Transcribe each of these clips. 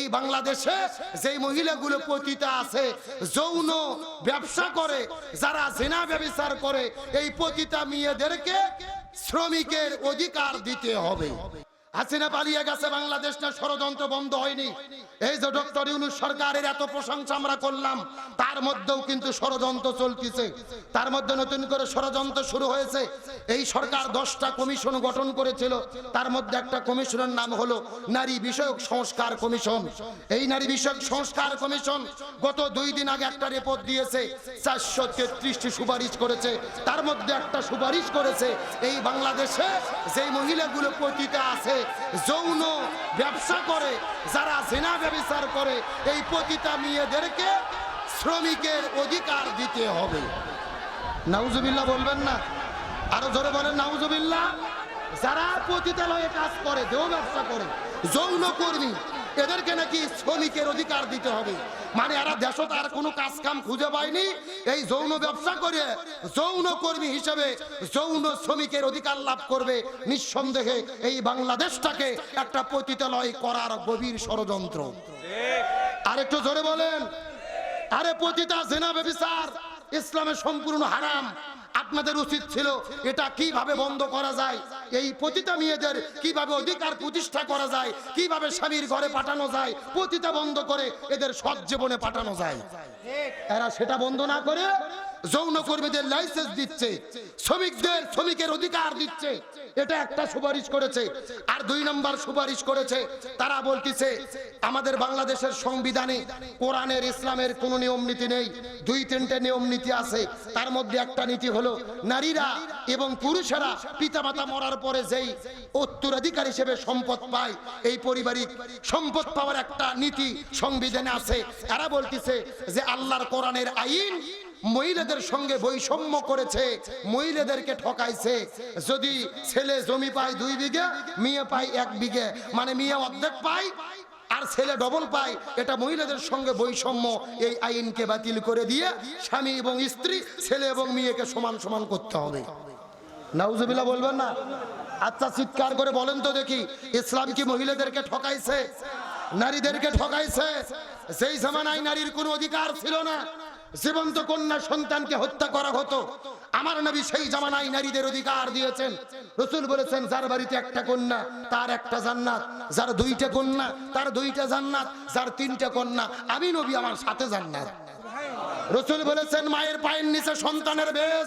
এই বাংলাদেশে যেই মহিলাগুলো পতিতা আছে, যৌন ব্যবসা করে, যারা জেনা ব্যবচার করে, এই পতিতা মেয়েদেরকে শ্রমিকের অধিকার দিতে হবে। হাসিনা পালিয়ে গেছে, বাংলাদেশ না ষড়যন্ত্র বন্ধ হয়নি। এই যে ডক্টর ইউনুস সরকারের এত প্রশংসা আমরা করলাম, তার মধ্যেও কিন্তু ষড়যন্ত্র চলতেছে। তার মধ্যে নতুন করে ষড়যন্ত্র শুরু হয়েছে। এই সরকার দশটা কমিশন গঠন করেছিল। তার মধ্যে একটা কমিশনের নাম হলো নারী বিষয়ক সংস্কার কমিশন। এই নারী বিষয়ক সংস্কার কমিশন গত দুই দিন আগে একটা রিপোর্ট দিয়েছে, চারশো তেত্রিশটি সুপারিশ করেছে। তার মধ্যে একটা সুপারিশ করেছে, এই বাংলাদেশে যেই মহিলাগুলো পতিতা আছে যৌন ব্যবসা করে, যারা সেনা ব্যবচার করে, এই পতিতা মেয়েদেরকে শ্রমিকের অধিকার দিতে হবে। নাউজুবিল্লা বলবেন না? আরও জোরে বলেন নাউজুবিল্লা যারা পতিতালয়ে কাজ করে, দেহ ব্যবসা করে যৌন কর্মী এদেরকে নাকি শ্রমিকের অধিকার দিতে হবে। মানে এরা দেশত আর কোনো কাজ কাম খুঁজে পায়নি। এই যৌন ব্যবসা করে যৌন কর্মী হিসেবে যৌন শ্রমিকের অধিকার লাভ করবে। নিঃসন্দেহে এই বাংলাদেশটাকে একটা পতিতালয় করার গভীর ষড়যন্ত্র। আরেকটু জোরে বলেন। আরে পতিতা, জেনা ব্যবিচার ইসলামে সম্পূর্ণ হারাম। আপনাদের উচিত ছিল এটা কীভাবে বন্ধ করা যায়? এই পতিতা মেয়েদের কীভাবে অধিকার প্রতিষ্ঠা করা যায়? কীভাবে স্বামীর ঘরে পাঠানো যায়? পতিতা বন্ধ করে এদের সৎ জীবনে পাঠানো যায়। এরা সেটা বন্ধ না করে যৌন কর্মীদের লাইসেন্স দিচ্ছে, শ্রমিকদের শ্রমিকের অধিকার দিচ্ছে। এটা একটা সুপারিশ করেছে। আর দুই নম্বর সুপারিশ করেছে, তারা বলতেছে, আমাদের বাংলাদেশের সংবিধানে কোরআনের, ইসলামের কোনো নিয়ম নীতি নেই। দুই তিনটে নিয়ম নীতি আছে। তার মধ্যে একটা নীতি হলো, নারীরা এবং পুরুষেরা পিতা পিতামাতা মরার পরে যেই উত্তরাধিকার হিসেবে সম্পদ পায়, এই পারিবারিক সম্পদ পাওয়ার একটা নীতি সংবিধানে আছে। এরা বলতেছে যে, আল্লাহর কোরআনের আইন মহিলাদের সঙ্গে বৈষম্য করেছে, মহিলাদেরকে ঠকাইছে। যদি ছেলে জমি পায় দুই বিঘে, মেয়ে পায় এক বিঘে মানে মেয়ে অর্ধেক পায় আর ছেলে ডবল পায়, এটা মহিলাদের সঙ্গে বৈষম্য, এই আইনকে বাতিল করে দিয়ে স্বামী এবং স্ত্রী, ছেলে এবং মেয়েকে সমান সমান করতে হবে। নাউজুবিল্লাহ বলবেন না? আচ্ছা চিৎকার করে বলেন তো দেখি, ইসলাম কি মহিলাদেরকে ঠকাইছে? নারীদেরকে ঠকাইছে? সেই জামানায় নারীর কোনো অধিকার ছিল না জীবন্ত কন্যা সন্তানকে হত্যা করা হতো। আমার নবী সেই জামানায় নারীদের অধিকার দিয়েছেন। রসুল বলেছেন যার বাড়িতে একটা কন্যা তার একটা জান্নাত। যার দুইটা কন্যা তার দুইটা জান্নাত। যার তিনটা কন্যা আমি নবী আমার সাথে জান্নাত। রসুল বলেছেন মায়ের পায়ের নিচে সন্তানের বেশ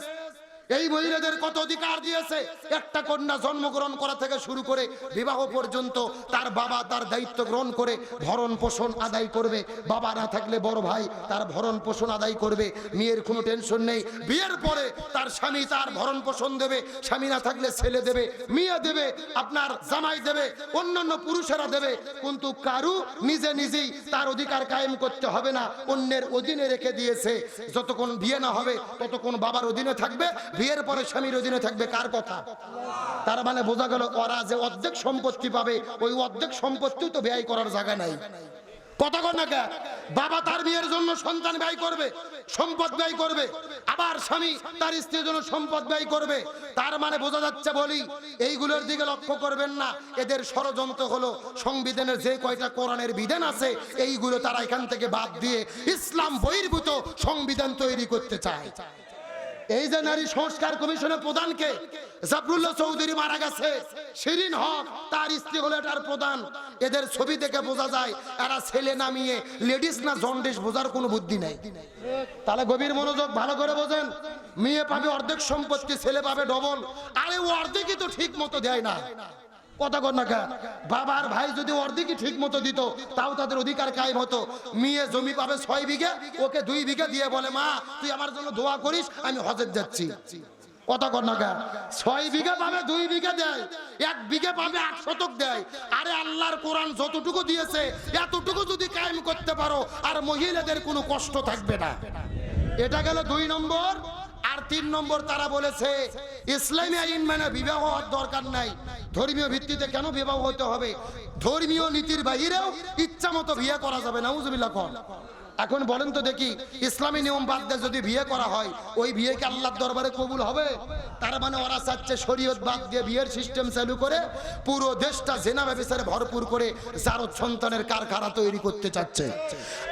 এই মহিলাদের কত অধিকার দিয়েছে? একটা কন্যা জন্মগ্রহণ করা থেকে শুরু করে বিবাহ পর্যন্ত তার বাবা তার দায়িত্ব গ্রহণ করে ভরণ পোষণ আদায় করবে। বাবা না থাকলে বড় ভাই তার ভরণ পোষণ আদায় করবে। মেয়ের কোনো টেনশন নেই। বিয়ের পরে তার স্বামী তার ভরণ পোষণ দেবে। স্বামী না থাকলে ছেলে দেবে, মেয়ে দেবে, আপনার জামাই দেবে, অন্যান্য পুরুষেরা দেবে। কিন্তু কারু নিজে নিজেই তার অধিকার কায়েম করতে হবে না। অন্যের অধীনে রেখে দিয়েছে। যতক্ষণ বিয়ে না হবে, ততক্ষণ বাবার অধীনে থাকবে। বিয়ের পরে স্বামীর অধীনে থাকবে কার কথা? তার মানে বোঝা গেল ওরা যে অর্ধেক সম্পত্তি পাবে, ওই অর্ধেক সম্পত্তিও তো ব্যয় করার জায়গা নাই। কথা? বাবা তার বিয়ের জন্য সন্তান ব্যয় করবে, সম্পদ ব্যয় করবে, আবার স্বামী তার স্ত্রীর জন্য সম্পদ ব্যয় করবে। তার মানে বোঝা যাচ্ছে বলি, এইগুলোর দিকে লক্ষ্য করবেন না। এদের ষড়যন্ত্র হলো সংবিধানের যে কয়টা কোরআনের বিধান আছে, এইগুলো তারা এখান থেকে বাদ দিয়ে ইসলাম বহির্ভূত সংবিধান তৈরি করতে চায়। এই যে নারী সংস্কার কমিশনের প্রধানকে জাফরুল্লাহ চৌধুরী মারা গেছে, শিরিন হক, তার স্ত্রী হলো এটার প্রধান। এদের ছবি দেখে বোঝা যায় এরা ছেলে নামিয়ে লেডিস না জন্ডিস, বোঝার কোনো বুদ্ধি নেই। তাহলে গভীর মনোযোগ ভালো করে বোঝেন, মেয়ে পাবে অর্ধেক সম্পত্তি, ছেলে পাবে ডবল, আরে ও অর্ধেকই তো ঠিক মতো দেয় না। কথা? বাবার ভাই যদি অর্ধেকই ঠিক মতো দিত, তাও তাদের অধিকার কায়েম হতো। মেয়ে জমি পাবে ছয় বিঘে, ওকে দুই বিঘে দিয়ে বলে, মা, তুই আমার জন্য দোয়া করিস, আমি হজের যাচ্ছি। ছয় বিঘা পাবে, দুই বিঘা দেয়। এক বিঘে পাবে শতক দেয়। আরে আল্লাহর কোরআন যতটুকু দিয়েছে, এতটুকু যদি কায়েম করতে পারো, আর মহিলাদের কোনো কষ্ট থাকবে না। এটা গেল দুই নম্বর। আর তিন নম্বর তারা বলেছে, ইসলামী আইন মানে বিবাহ হওয়ার দরকার নাই। ধর্মীয় ভিত্তিতে কেন বিবাহ হতে হবে? ধর্মীয় নীতির বাহিরেও ইচ্ছা মতো বিয়ে করা যাবে না উজবিল্লা কন এখন বলেন তো দেখি, ইসলামী নিয়ম বাদ দিয়ে যদি বিয়ে করা হয়, ওই বিয়ে কি আল্লাহর দরবারে কবুল হবে? তার মানে ওরা চাচ্ছে শরীয়ত বাদ দিয়ে বিয়ের সিস্টেম চালু করে, পুরো দেশটা জেনা ব্যবসারে ভরপুর করে জারদ সন্তানের কারখানা তৈরি করতে চাচ্ছে।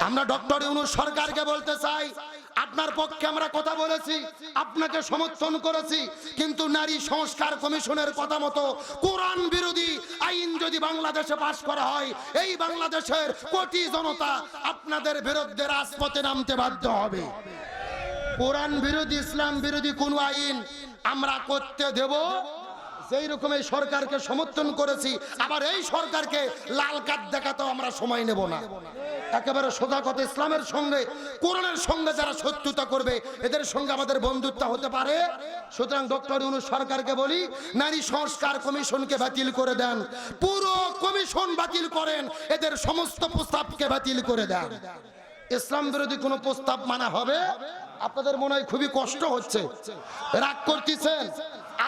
আমরা ডক্টর ইউনুস সরকারকে বলতে চাই আপনার পক্ষে আমরা কথা বলেছি, আপনাকে সমর্থন করেছি, কিন্তু নারী সংস্কার কমিশনের কথা মতো কোরআন বিরোধী আইন যদি বাংলাদেশে পাশ করা হয়, এই বাংলাদেশের কোটি জনতা আপনাদের বিরুদ্ধে রাজপথে নামতে বাধ্য হবে। কোরআন বিরোধী, ইসলাম বিরোধী কোন আইন আমরা করতে দেব? সেই রকম এই সরকারকে সমর্থন করেছি, আবার এই সরকারকে লাল কার্ড দেখাতেও আমরা সময় নেব না। একেবারে সোজা কথা ইসলামের সঙ্গে, কোরআনের সঙ্গে যারা শত্রুতা করবে, এদের সঙ্গে আমাদের বন্ধুত্ব হতে পারে। সুতরাং ডক্টর ইউনুস সরকারকে বলি, নারী সংস্কার কমিশনকে বাতিল করে দেন। পুরো কমিশন বাতিল করেন, এদের সমস্ত প্রস্তাবকে বাতিল করে দেন। ইসলাম বিরোধী কোনো প্রস্তাব মানা হবে? আপনাদের মনে হয় খুবই কষ্ট হচ্ছে। রাগ করতেছেন?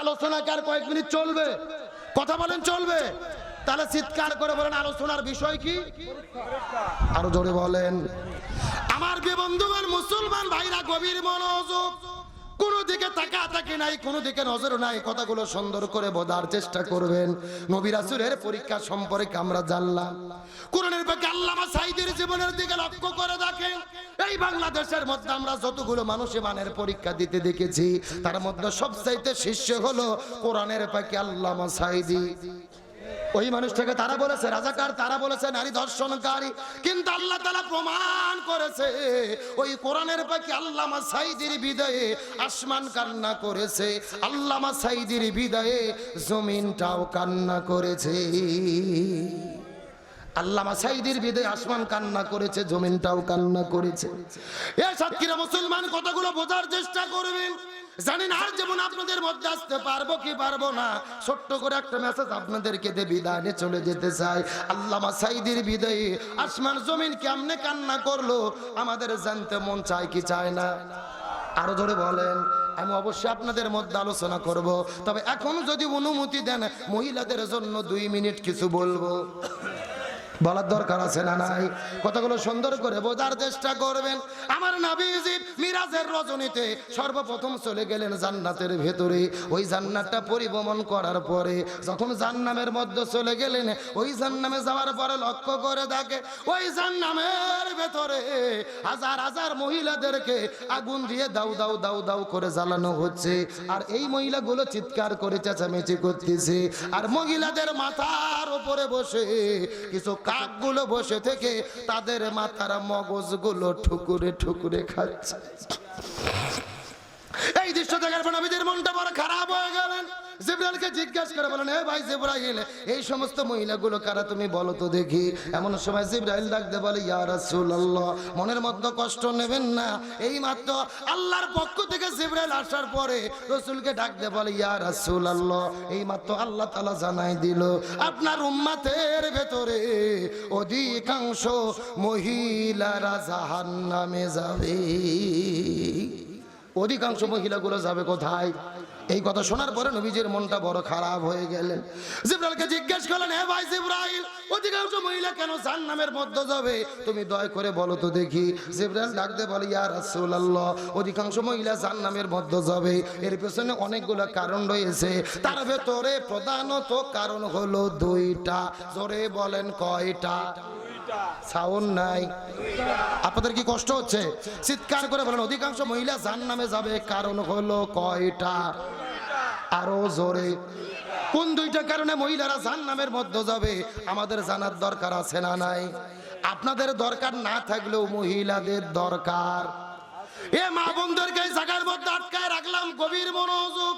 আলোচনা কার কয়েক মিনিট চলবে? কথা বলেন, চলবে। তাহলে চিৎকার করে বলেন, আলোচনার বিষয় কি? আরও জোরে বলেন। আমার বন্ধুগণ, মুসলমান ভাইরা, গভীর মনোযোগ কোন দিকে তাকা তাকি নাই, কোন দিকে নজর নাই, কথাগুলো সুন্দর করে বোঝার চেষ্টা করবেন। নবী রাসূলের পরীক্ষা সম্পর্কে আমরা জানলাম। কোরআনের পাকে আল্লামা সাইদের জীবনের দিকে লক্ষ্য করে দেখেন, এই বাংলাদেশের মধ্যে আমরা যতগুলো মানুষ মানের পরীক্ষা দিতে দেখেছি, তার মধ্যে সবচাইতে শিষ্য হলো কোরআনের পাকে আল্লামা সাইদি। ওই মানুষটাকে তারা বলেছে রাজাকার, তারা বলেছে নারী ধর্ষণকারী কিন্তু আল্লাহ তালা প্রমাণ করেছে, ওই কোরআনের পাখি আল্লামা সাইদির বিদায়ে আসমান কান্না করেছে, আল্লামা সাইদির বিদায়ে জমিনটাও কান্না করেছে। আল্লামা সাইদির বিদে আসমান কান্না করেছে, জমিনটাও কান্না করেছে। এ সাতক্ষীরা মুসলমান, কথাগুলো বোঝার চেষ্টা করবেন। জানেন আর যেমন আপনাদের মধ্যে আসতে পারব কি পারব না, ছোট্ট করে একটা মেসেজ আপনাদেরকে দে বিদায় চলে যেতে চাই। আল্লামা সাইদির বিদায়ে, আসমান জমিন কেমনে কান্না করল, আমাদের জানতে মন চায় কি চায় না। আরও ধরে বলেন, আমি অবশ্যই আপনাদের মধ্যে আলোচনা করব, তবে এখন যদি অনুমতি দেন, মহিলাদের জন্য দুই মিনিট কিছু বলব। বলার দরকার আছে না নাই? কথাগুলো সুন্দর করে বোঝার চেষ্টা করবেন। আমার নাবিজি মিরাজের রজনীতে সর্বপ্রথম চলে গেলেন জান্নাতের ভেতরে। ওই জান্নাতটা পরিভ্রমণ করার পরে যখন জান্নামের মধ্যে চলে গেলেন, ওই জান্নামে যাওয়ার পরে লক্ষ্য করে দেখে, ওই জান্নামের ভেতরে হাজার হাজার মহিলাদেরকে আগুন দিয়ে দাউ দাউ দাউ দাউ করে জ্বালানো হচ্ছে। আর এই মহিলাগুলো চিৎকার করে চেঁচামেচি করতেছে। আর মহিলাদের মাথার উপরে বসে কিছু কাকগুলো বসে থেকে তাদের মাথার মগজগুলো ঠুকুরে ঠুকুরে খাচ্ছে। এই দৃশ্য দেখার পর নবীদের মনটা বড় খারাপ হয়ে গেলেন। জিব্রাইলকে জিজ্ঞাসা করে বলেন হে ভাই জিব্রাইল, এই সমস্ত মহিলাগুলো কারা তুমি বলো তো দেখি। এমন সময় জিব্রাইল ডাকতে বলে, ইয়া রাসূলুল্লাহ, মনের মধ্যে কষ্ট নেবেন না। এই মাত্র আল্লাহর পক্ষ থেকে জিব্রাইল আসার পরে রসুলকে ডাকতে বলে, ইয়া রাসূলুল্লাহ, এই মাত্র আল্লাহ তাআলা জানাই দিল, আপনার উম্মতের ভেতরে অধিকাংশ মহিলারা জাহান্নামে যাবে। অধিকাংশ মহিলাগুলো যাবে কোথায়? এই কথা শোনার পরে নবীজির মনটা বড় খারাপ হয়ে গেলেন জিব্রাইলকে জিজ্ঞেস করলেন, হে ভাই জিব্রাইল, অধিকাংশ মহিলা কেন জাহান্নামের মধ্যে যাবে? তুমি দয় করে বলো তো দেখি। জিব্রাইল ডাকতে বলে, ইয়া রাসূলুল্লাহ, অধিকাংশ মহিলা জাহান্নামের মধ্যে যাবে। এর পেছনে অনেকগুলো কারণ রয়েছে। তার ভেতরে প্রধানত কারণ হলো দুইটা। জোরে বলেন কয়টা? সাউন্ড নাই। আপনাদের কি কষ্ট হচ্ছে? চিৎকার করে বলেন, অধিকাংশ মহিলা জান নামে যাবে, কারণ হলো কয়টা? আরও জোরে। কোন দুইটা কারণে মহিলারা জান নামের মধ্যে যাবে? আমাদের জানার দরকার আছে না নাই? আপনাদের দরকার না থাকলেও মহিলাদের দরকার। এ মা বোনদেরকে জায়গার মধ্যে আটকায় রাখলাম, গভীর মনোযোগ।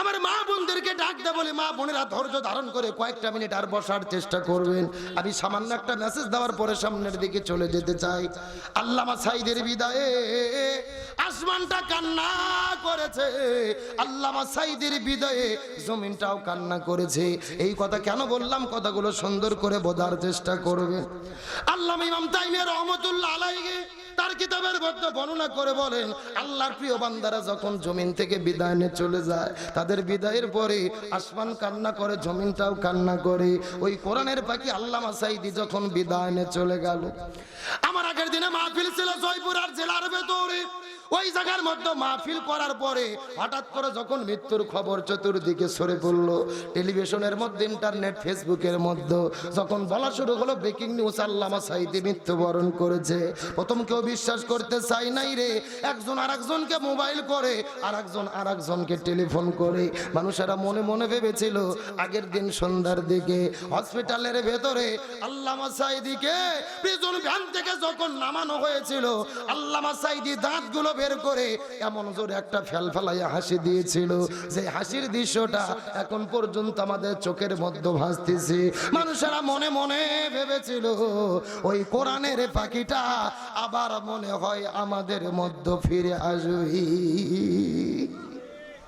আমার মা বোনদেরকে ডাক ডাকতে বলে, মা বোনেরা ধৈর্য ধারণ করে কয়েকটা মিনিট আর বসার চেষ্টা করবেন। আমি সামান্য একটা মেসেজ দেওয়ার পরে সামনের দিকে চলে যেতে চাই। আল্লামা সাইদের বিদায়ে আসমানটা কান্না করেছে। আল্লামা সাইদের বিদায়ে জমিনটাও কান্না করেছে। এই কথা কেন বললাম? কথাগুলো সুন্দর করে বোঝার চেষ্টা করবে আল্লামা ইমাম তাইমিয়া রহমতুল্লাহ আলাইহি তার কিতাবের মধ্যে বর্ণনা করে বলেন, আল্লাহর প্রিয় বান্দারা যখন জমিন থেকে বিদায় নিয়ে চলে যায়, তাদের বিদায়ের পরে আসমান কান্না করে, জমিনটাও কান্না করে। ওই কোরআনের পাখি আল্লামা সাইদি যখন বিদায় নিয়ে চলে গেল। আমার আগের দিনে মাহফিল ছিল জয়পুর আর জেলার ভেতরে। ওই জায়গার মধ্যে মাহফিল করার পরে হঠাৎ করে যখন মৃত্যুর খবর চতুর্দিকে সরে পড়ল, টেলিভিশনের মধ্যে, ইন্টারনেট, ফেসবুকের মধ্যে, যখন বলা শুরু হলো ব্রেকিং নিউজ, আল্লামা সাইদি মৃত্যুবরণ করেছে। প্রথম কেউ বিশ্বাস করতে চাই নাই রে। একজন আর একজনকে মোবাইল করে আর একজন আর একজনকে টেলিফোন করে। মানুষেরা মনে মনে ভেবেছিল, আগের দিন সন্ধ্যার দিকে হসপিটালের ভেতরে আল্লামা সাইদিকে প্রিজন ভ্যান থেকে যখন নামানো হয়েছিল, আল্লামা সাইদি দাঁতগুলো বের করে এমন জোরে একটা ফেল ফেলাইয়া হাসি দিয়েছিল। যে হাসির দৃশ্যটা এখন পর্যন্ত আমাদের চোখের মধ্যে ভাসতেছে। মানুষেরা মনে মনে ভেবেছিল, ওই কোরআনের পাখিটা আবার মনে হয় আমাদের মধ্য ফিরে আসবে।